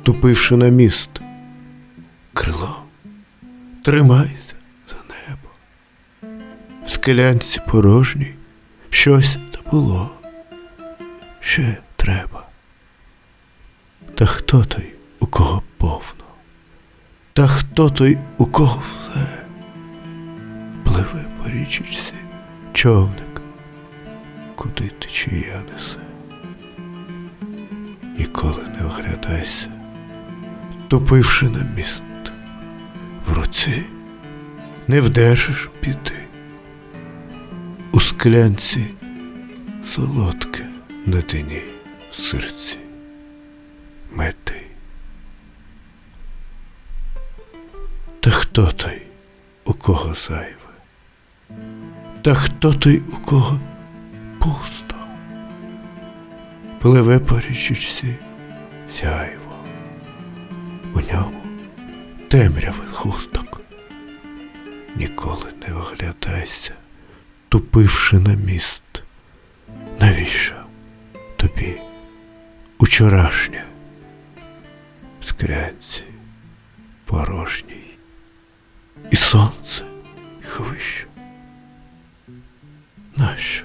ступивши на міст. Крило, тримайся за небо. В склянці порожній щось та було. Ще треба. Та хто той, у кого повно? Та хто той, у кого все? Пливе по річечці човник, куди течія несе. Ніколи не оглядайся, тупивши на міст. В руці не вдержиш біди. У склянці солодке на тині в серці мети. Та хто той, у кого зайве? Та хто той, у кого пусто? пливе по річці сяйво, у ньому темрявий хусток. Ніколи не оглядайся, тупивши на міст. Навіщо тобі учорашнє? Скрянці порожній, і сонце і хвище. Нащо?